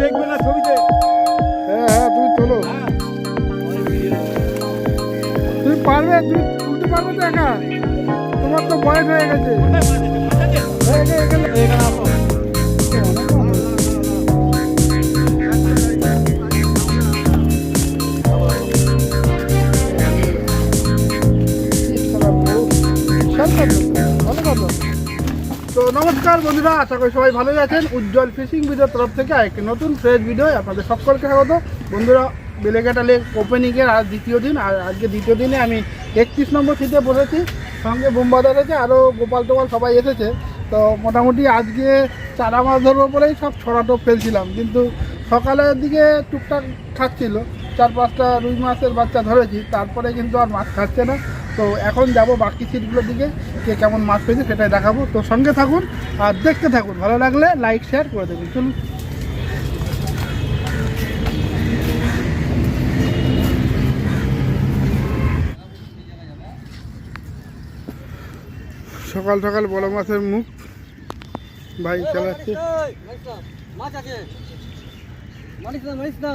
দেখবে না ছবিতে? হ্যাঁ হ্যাঁ তুমি তোলো। তুমি পারবে? তুমি তুলতে পারবে তো একা? তোমার তো বয়স হয়ে গেছে। এখানে আসো। নমস্কার বন্ধুরা, আশা করি সবাই ভালোই আছেন। উজ্জ্বল ফিশিং ভিডিওর তরফ থেকে একটি নতুন ফ্রেশ ভিডিও আপনাদের সকলকে স্বাগত। বন্ধুরা, বেলেঘাটা লেক ওপেনিংয়ের আজ দ্বিতীয় দিন, আর আজকে দ্বিতীয় দিনে আমি একত্রিশ নম্বর সিটে বসেছি। সঙ্গে বোমবাদার আছে আরও গোপাল টোপাল সবাই এসেছে। তো মোটামুটি আজকে চারা মাছ ধরবো বলেই সব ছড়াটো ফেলছিলাম। কিন্তু সকালের দিকে টুকটাক খাচ্ছিল। চার পাঁচটা রুই মাছের বাচ্চা ধরেছি তারপরে কিন্তু আর মাছ খাচ্ছে না তো এখন যাব বাকি সিটগুলোর দিকে কে কেমন মাছ পেয়েছে সেটাই দেখাবো তো সঙ্গে থাকুন আর দেখতে থাকুন ভালো লাগলে লাইক শেয়ার করে দেবেন চলুন সকাল সকাল বড় মাছের মুখ ভাই চালাচ্ছে মাছ আছে মানিস না মানিস না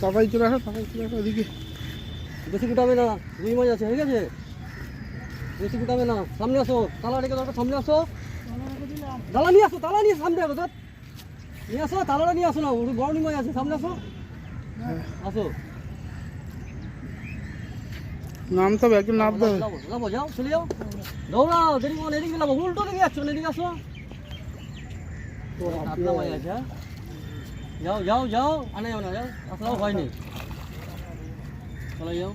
তাকাই চলে আসো তাকাই চলে আসো ওদিকে বেশি গুটাবে না রুই মাছ আছে ঠিক আছে? বেশি গুটাবে না সামনে আসো তালা রেখে দরকার সামনে আসো। তালা নিয়ে আসো তালা নিয়ে সামনে আসো। নিয়ে আসো তালাটা নিয়ে আসো না বড় রুই মাছ আছে সামনে আসো। আসো। নামতে হবে একটু হবে যাব যাব যাও চলে যাও। দৌড়াও দেরি এদিকে উল্টো দিকে যাচ্ছ এদিকে আসো। মাছ আছে হ্যাঁ? যাও যাও যাও। আনে যাও যাও। আসলাও হয়নি চলে যাও।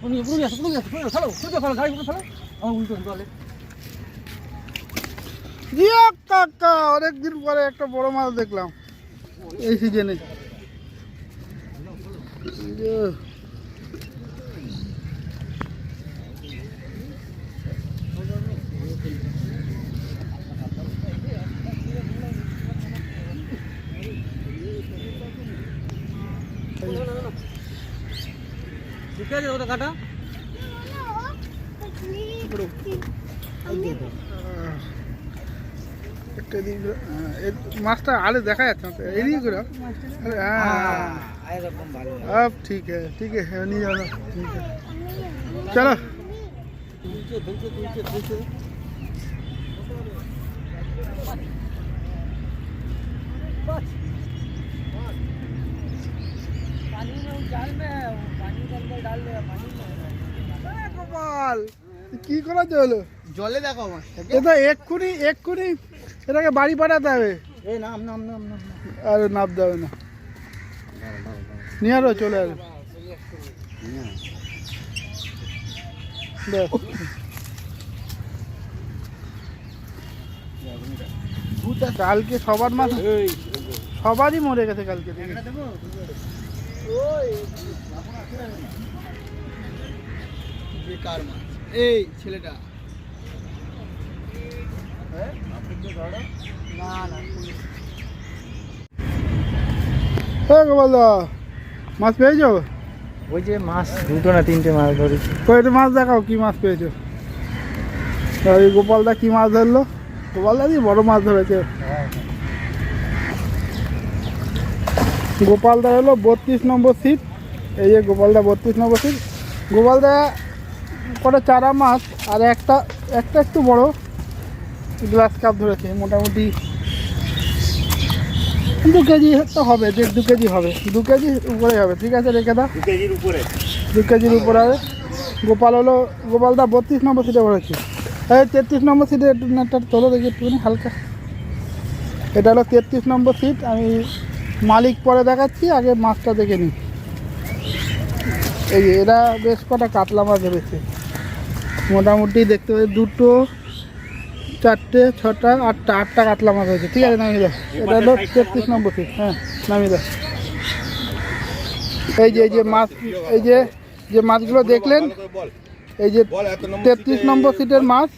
তুমি পুরো আসো পুরো আসো পুরো কাকা, অনেকদিন পরে একটা বড় মাছ দেখলাম। এই সিজনে। আছে ওটা কাটা একটা দিন করে- হ্যাঁ, এ- মাছটা আলে দেখা যাচ্ছে না তো। এদিকে করে আরে হ্যাঁ এরকম ভালো अब ठीक है ठीक है है नहीं जाना ठीक है चलो তুলছে তুলছে তুলছে তুলছে এ গোপাল কি করা হলো? জলে দেখো মাছটাকে এটা এক্ষুনি এক্ষুনি এটাকে বাড়ি পাঠাতে হবে। এই নাম নাম নাম নাম আর নামতে হবে না। নিয়ে আরও চলে আসবে। কালকে সবার মাছ সবারই মরে গেছে কালকে। বেকার মাছ এই ছেলেটা। না না গোপাল দা মাছ পেয়েছ? ওই যে মাছ দুটো না তিনটে মাছ ধরেছি। কয়টা মাছ দেখাও কি মাছ পেয়েছ? গোপালদা কি মাছ ধরলো? গোপালদা কি বড় মাছ ধরেছে। গোপালদা হলো বত্রিশ নম্বর সিট। এই যে গোপালদা বত্রিশ নম্বর সিট। গোপালদা কটা চারা মাছ আর একটা একটা একটু বড়। গ্লাস কাপ ধরেছে মোটামুটি দু কেজি তো হবে দেড় দু কেজি হবে। দু কেজি উপরে হবে ঠিক আছে রেখে দাও। দু কেজির উপরে। দু কেজির উপরে হবে। গোপাল হলো গোপালদা বত্রিশ নম্বর সিটে পড়েছে এই তেত্রিশ নম্বর সিটে একটু তোলো দেখি একটুখানি হালকা। এটা হলো তেত্রিশ নম্বর সিট আমি মালিক পরে দেখাচ্ছি আগে মাছটা দেখে নিই। এই যে এরা বেশ কটা কাতলা মাছ ধরেছে। মোটামুটি দেখতে পাচ্ছি দুটো চারটে ছটা আটটা আটটা কাতলা মাছ হয়েছে ঠিক আছে নামিয়ে দাও। এটা হলো তেত্রিশ নম্বর সিট হ্যাঁ নামিয়ে দাও। এই যে এই যে মাছ এই যে যে মাছগুলো দেখলেন এই যে তেত্রিশ নম্বর সিটের মাছ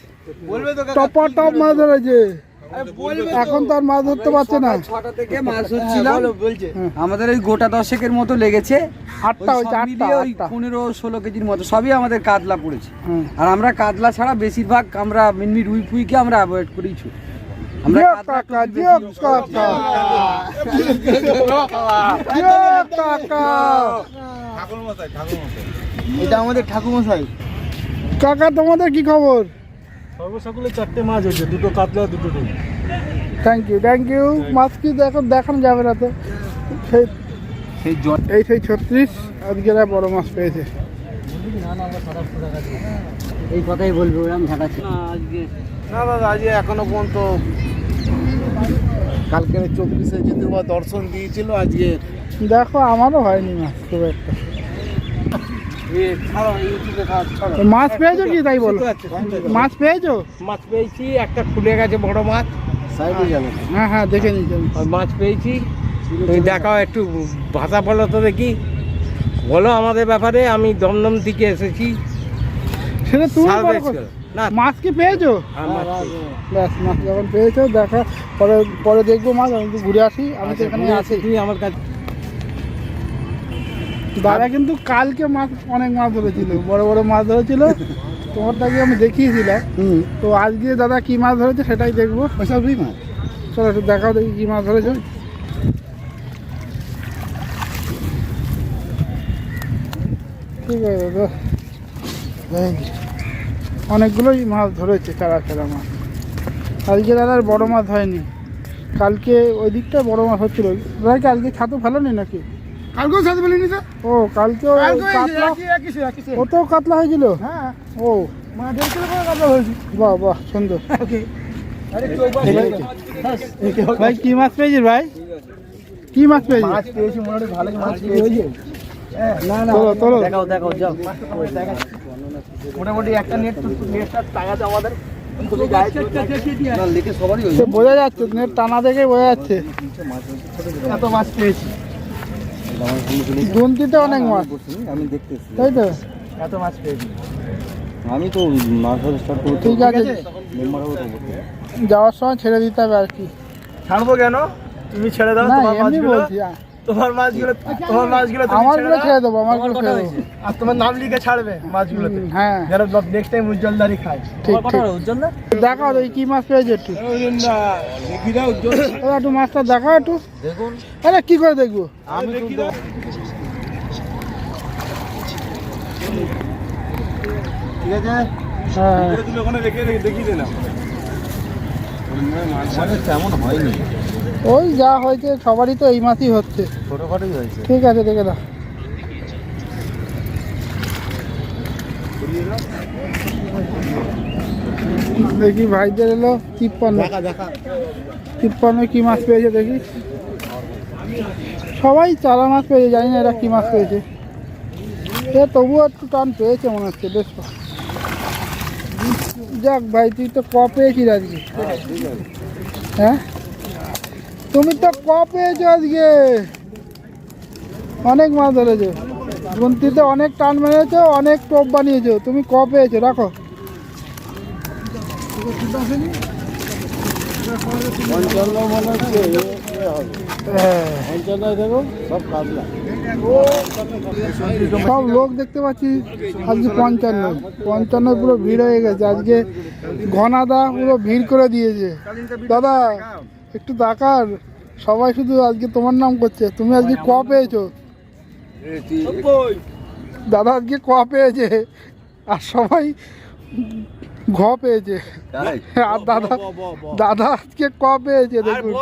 টপা টপ মাছ ধরেছে। এখন তো আর মাছ ধরতে পারছে না। ছটা থেকে মাছ ধরছিলাম হ্যাঁ। আমাদের ওই গোটা দশেকের মতো লেগেছে। আটটা ওই মিলিয়ে ওই পনেরো ষোলো কেজির মতো সবই আমাদের কাতলা পড়েছে। আর আমরা কাতলা ছাড়া বেশিরভাগ আমরা মিনমি রুই ফুইকে আমরা অ্যাভয়েড আমরা কাকা জিও করি। এটা আমাদের ঠাকুমশাই কাকা তোমাদের কি খবর? সর্বসকলে চারটে মাছ হয়েছে দুটো কাতলা দুটো রুই থ্যাংক ইউ থ্যাংক ইউ মাছ কি দেখো দেখানো যাবে না তো। সেই সেই এই সেই ছত্রিশ আজকে বড় মাছ পেয়েছে। এই কথাই বলব ওরকম ঝাঁকাচ্ছে আজকে না দাদা আজ এখনও পর্যন্ত কালকের চব্বিশে যদি বা দর্শন দিয়েছিল আজকে দেখো আমারও হয়নি মাছ খুব একটা। মাছ পেয়েছ কি তাই বলো? মাছ পেয়েছ? মাছ পেয়েছি একটা খুলে গেছে বড় মাছ। হ্যাঁ হ্যাঁ দেখে নিচ্ছি মাছ পেয়েছি। তুমি দেখাও একটু ভাষা বলো তো দেখি। বলো আমাদের ব্যাপারে আমি দমদম থেকে এসেছি। সেটা তুমি মাছ কি পেয়েছ? আর মাছ ব্যাস মাছ যখন পেয়েছ দেখা পরে পরে দেখব মাছ আমি তো ঘুরে আসি। আমি তো এখানে আছি। তুই আমার কাছে দাদা কিন্তু কালকে মাছ অনেক মাছ ধরেছিল বড় বড় মাছ ধরেছিল। তোমারটাকে আমি দেখিয়েছিলাম। তো আজকে দাদা কি মাছ ধরেছে সেটাই দেখব। মাছ। চলো একটু দেখাও দেখি কি মাছ ধরেছে। ঠিক আছে দাদা অনেকগুলোই মাছ ধরেছে চারা চারা মাছ। আজকে দাদার বড় মাছ হয়নি। কালকে ওই দিকটা বড় মাছ হচ্ছিল। দাদা কালকে ছাতু ফেলোনি নাকি? কালকেও সাথে বলিনি তো ও কালকে ওই কাতলা ওতেও কাতলা হয়েছিল? হ্যাঁ। ও। মানে দেড় কিলো করে কাতলা হয়েছে। বাহ বাহ সুন্দর। ভাই কি মাছ পেয়েছিস ভাই? কি মাছ পেয়েছিস? মাছ পেয়েছি মোটামুটি ভালোই মাছ পেয়েছি। না না। দেখাও দেখাও যাও। মোটামুটি একটা নেট নেটটা টাঙাতে আমাদের। না, বোঝা যাচ্ছে নেট টানা দেখে বোঝা যাচ্ছে। এত মাছ পেয়েছি। গুনতিতে অনেক মাছ। আমি দেখতেছি। তাই তো? এত মাছ পেয়েছি আমি তো মাছ ধরা স্টার্ট করতে ঠিক আছে। যাওয়ার সময় ছেড়ে দিতে হবে আর কি। ছাড়বো কেন? তুমি ছেড়ে দাও না তোমার মাছগুলো। তোমার মাছগুলো তোমার মাছগুলো তুমি আমারগুলো দাও। ছেড়ে দেবো আমারগুলো ছেড়ে দেবো। আর তোমার নাম লিখে ছাড়বে মাছগুলোতে। হ্যাঁ। যেন নেক্সট টাইম উজ্জ্বলদারি খায়। ঠিক ঠিক। দেখাও দেখি কি মাছ পেয়েছে একটু। দাদা, একটু মাছটা দেখাও একটু। দেখুন। আরে কি করে দেখব? আমি ঠিক আছে হ্যাঁ। মানে তেমন হয়নি ওই যা হয়েছে সবারই তো এই মাছই হচ্ছে। ছোটখাটোই হয়েছে। ঠিক আছে দেখে দাও। দেখি ভাইদের এলো তিপ্পান্ন। তিপ্পান্ন কি মাছ পেয়েছে দেখি। সবাই চারা মাছ পেয়েছে জানি না এরা কি মাছ পেয়েছে। এ তবুও একটু টান পেয়েছে মনে হচ্ছে বেশ। যাক ভাই তুই তো ক পেয়েছিস আজকে। হ্যাঁ? তুমি তো ক পেয়েছ আজকে। অনেক মাছ ধরেছো। গুনতিতে অনেক টান মেরেছো অনেক টোপ বানিয়েছো। তুমি ক পেয়েছ রাখো। হ্যাঁ। দেখো সব লোক দেখতে পাচ্ছি আজকে পঞ্চান্ন। পঞ্চান্ন পুরো ভিড় হয়ে গেছে। আজকে ঘনাদা পুরো ভিড় করে দিয়েছে। দাদা একটু দেখার। সবাই শুধু আজকে তোমার নাম করছে। তুমি আজকে ক পেয়েছ? দাদা আজকে ক পেয়েছে? আর সবাই ঘ পেয়েছে। আর দাদা দাদা আজকে ক পেয়েছে? দেখুন।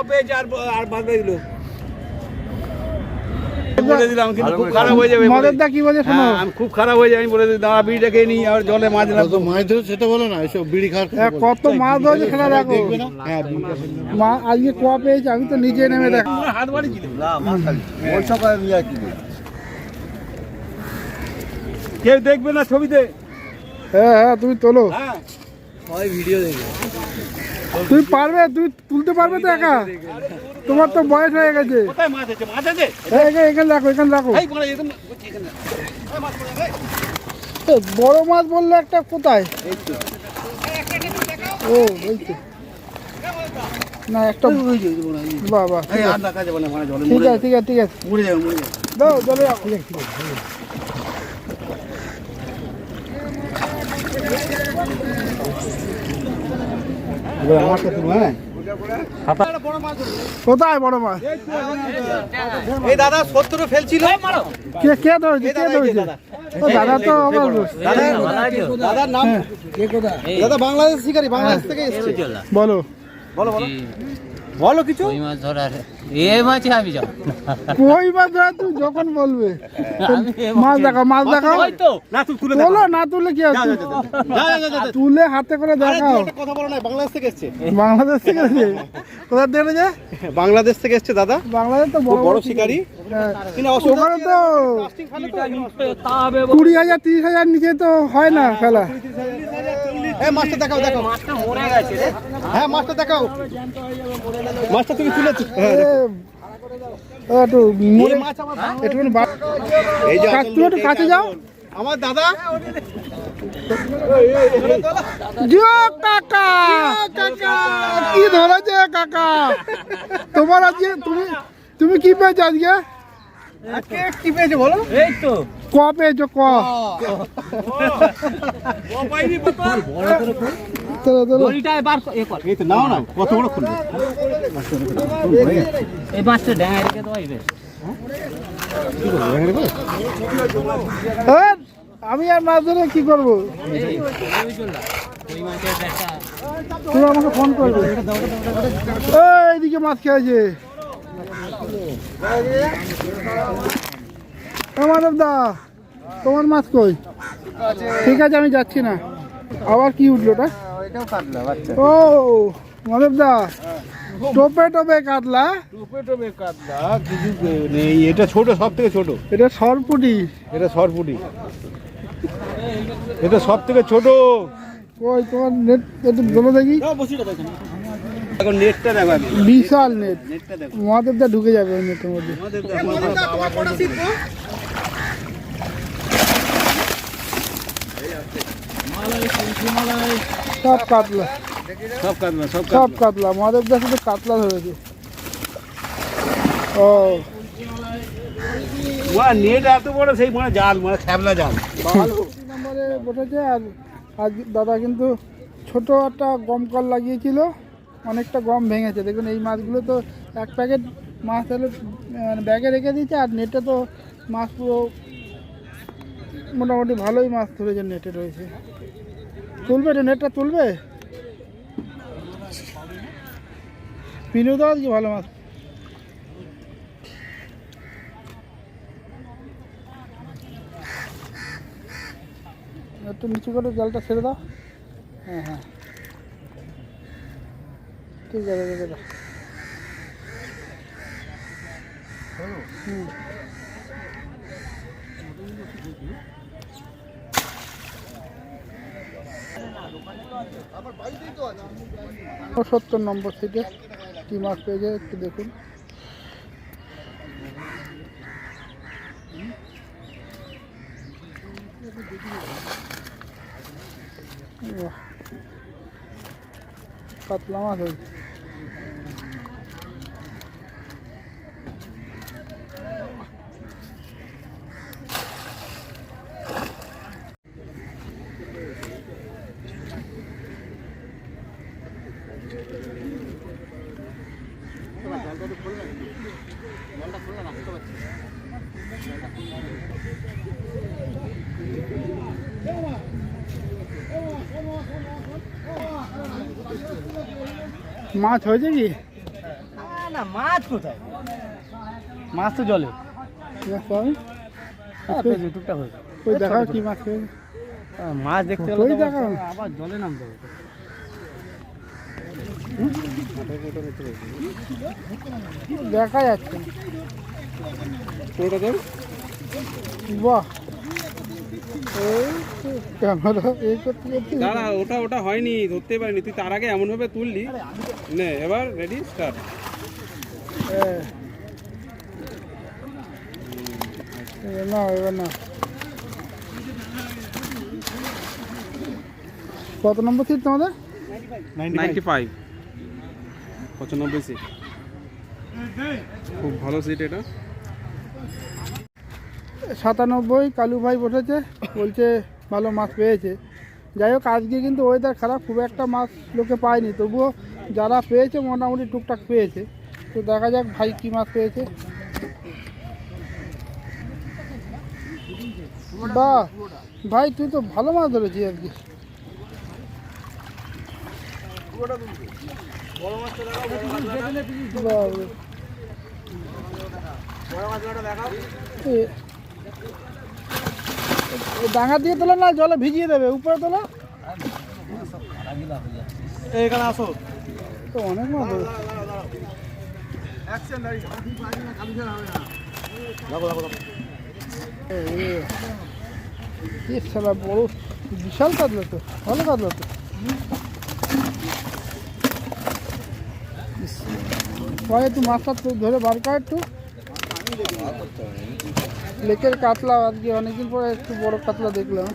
বলে দিলাম কিন্তু খুব খারাপ হয়ে যাবে মদের কি বলে শোনো? হ্যাঁ, আমি খুব খারাপ হয়ে যাবে আমি বলে দিই দাঁড়া বিড়িটা খেয়ে নিই আর জলে মাছ দিলাম মাছ ধরে সেটা বলো না এসব বিড়ি খাওয়ার কত মাছ ধরেছে সেটা দেখো। মা আজকে ক পেয়েছে? আমি তো নিচে নেমে দেখো হাত বাড়ি না মাছ খালি। ওই সকালে নিয়ে কি কেউ দেখবে না ছবিতে? হ্যাঁ হ্যাঁ তুমি তোলো। হ্যাঁ। তুমি পারবে তুমি তুলতে পারবে তো একা? তোমার তো বয়স হয়ে গেছে। কোথায় মাছ আছে? মাছ আছে? এই, এখানে এখানে রাখো। রাখো বড় মাছ বললে একটা কোথায়? ও এই তো। না একটা বাহ ঠিক আছে। ঠিক আছে ঠিক আছে ঠিক আছে। দাও জলে যাও। কোথায় বড় মাছ? এই দাদা সত্তর ফেলছিল। কে কে ধরেছে? কে ধরেছে? দাদা। তো আমার দাদার নাম দাদা বাংলাদেশ শিকারি বাংলাদেশ থেকে বলো। বলো বলো। বলো কিছু কই মাছ ধরার এ মাছই আমি যাও কই মাছ ধরা তুই যখন বলবে মাছ দেখাও মাছ দেখাও না তুই তুলে বলো না তুলে কি আছে তুলে হাতে করে দেখাও কথা বলো না বাংলাদেশ থেকে এসেছে বাংলাদেশ থেকে এসেছে? কোথা থেকে যে বাংলাদেশ থেকে এসেছে দাদা বাংলাদেশ তো বড় বড় শিকারি হ্যাঁ। ওখানে তো কুড়ি হাজার তিরিশ হাজার নিচে তো হয় না খেলা। এই মাছটা দেখাও রে। হ্যাঁ মাছটা দেখাও। মাছটা তুমি তুলেছো এ, একটু একটু কাছে যাও। আমার দাদা। কাকা কাকা! কি ধরেছে কাকা? তোমার আজকে তুমি তুমি কি পেয়েছ আজকে? কি পেয়েছে বলো? এই তো। ক পেয়েছ ক। চলো চলো। দড়িটা এবার এ কর। এই তো নাও না কত বড় খুলবে? এই মাছটা ড্যাঙায় রেখে দেওয়াই বেশ। আমি আর মাছ ধরে কি করব? তুমি আমাকে ফোন করবে। ও, এইদিকে মাছ খেয়েছে। মাধব দা তোমার মাছ কই? ঠিক আছে আমি যাচ্ছি না। আবার কি উঠল ওটা? ও মাধব দা টোপে টোপে কাতলা? নেই। এটা ছোট সব থেকে ছোট। এটা সরপুটি। এটা সরপুটি। এটা সব থেকে ছোট। কই তোমার নেট একটু বলো দেখি। এখন নেটটা দেখো বিশাল নেট। মহাদেব দা ঢুকে যাবে ওই নেটের মধ্যে। সব কাতলা। সব কাটবে সব সব কাতলা। মহাদেব দা শুধু কাতলা ধরেছে। ও। নেট এত বড় সেই মানে জাল মানে খেবলা জাল। তিন নম্বরে বসেছে আর আজ দাদা কিন্তু ছোট একটা গমকল লাগিয়েছিল। অনেকটা গম ভেঙেছে। দেখুন, এই মাছগুলো তো এক প্যাকেট মাছ তাহলে মানে ব্যাগে রেখে দিয়েছে, আর নেটে তো মাছ পুরো মোটামুটি ভালোই মাছ ধরেছে নেটে রয়েছে। তুলবে তো নেটটা তুলবে? পিনু দাও কি ভালো মাছ। একটু নিচু করে জলটা ছেড়ে দাও। হ্যাঁ হ্যাঁ। ঠিক আছে দাও হুম। সত্তর নম্বর সিটে, কি মাছ পেয়েছে একটু দেখুন। কাতলা মাছ হয়েছে মাছ হয়েছে কি? না মাছ কোথায়? মাছ তো জলে। পাবে? টুকটাক হয়েছে ওই দেখাও কি মাছ দেখতে দেখাও। আবার জলে নামতে হবে দেখা যাচ্ছে। বাহ। ক্যামেরা এই করতে করতে দাঁড়া ওটা ওটা হয়নি ধরতে পারিনি। তুই তার আগে এমন ভাবে তুললি। নে এবার রেডি স্টার্ট। না এবার না। কত নম্বর সিট তোমাদের? নাইনটি ফাইভ পঁচানব্বই সিট খুব ভালো সিট এটা। সাতানব্বই কালু ভাই বসেছে, বলছে ভালো মাছ পেয়েছে। যাই হোক, আজকে কিন্তু ওয়েদার খারাপ, খুব একটা মাছ লোকে পায়নি। তবুও যারা পেয়েছে, মোটামুটি টুকটাক পেয়েছে। তো দেখা যাক ভাই কী মাছ পেয়েছে। বাহ, ভাই তুই তো ভালো মাছ ধরেছিস আর কি ডাঙা দিয়ে তোলা না জলে ভিজিয়ে দেবে উপরে তোলা। এখানে আসো। তো অনেক মাছ বড় বিশাল কাতলা তো ভালো কাতলা তো ভাই একটু মাছটা তো ধরে বার কর একটু। লেকের কাতলা আজকে অনেকদিন পরে একটু বড় কাতলা দেখলাম।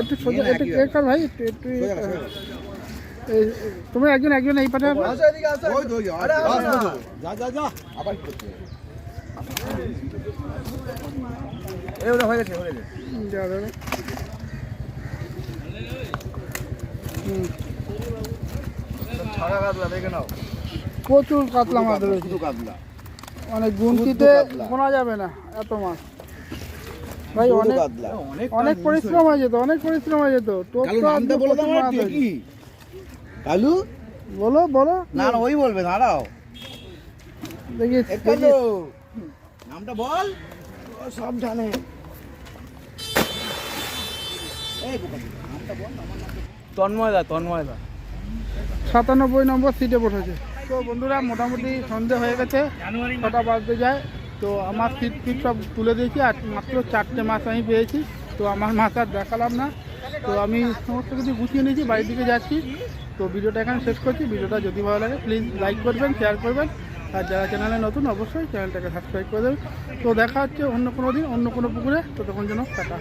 একটু সোজা একটু ভাই একটু একটু এ কর। এই, তুমি একজন একজন এই পাঠে যা দাদা হুম। প্রচুর কাতলা মাছ ধরেছে মানে গুনতিতে গোনা যাবে না এত মাছ। ভাই অনেক অনেক পরিশ্রম হয়ে যেত অনেক পরিশ্রম হয়ে যেত। কালু বলো বলো না ওই বলবে দাঁড়াও। দেখি নামটা বল। সব জানে তন্ময়দা তন্ময়দা। সাতানব্বই নম্বর সিটে বসেছে। তো বন্ধুরা, মোটামুটি সন্ধে হয়ে গেছে, ছটা বাজতে যায়। তো আমার সিট ফিট সব তুলে দিয়েছি, আর মাত্র চারটে মাছ আমি পেয়েছি। তো আমার মাছ আর দেখালাম না। তো আমি সমস্ত কিছু গুছিয়ে নিয়েছি, বাড়ির দিকে যাচ্ছি। তো ভিডিওটা এখানে শেষ করছি। ভিডিওটা যদি ভালো লাগে প্লিজ লাইক করবেন শেয়ার করবেন। আর যারা চ্যানেলে নতুন, অবশ্যই চ্যানেলটাকে সাবস্ক্রাইব করে দেবেন। তো দেখা হচ্ছে অন্য কোনো দিন, অন্য কোনো পুকুরে। তো তখন যেন টাটা।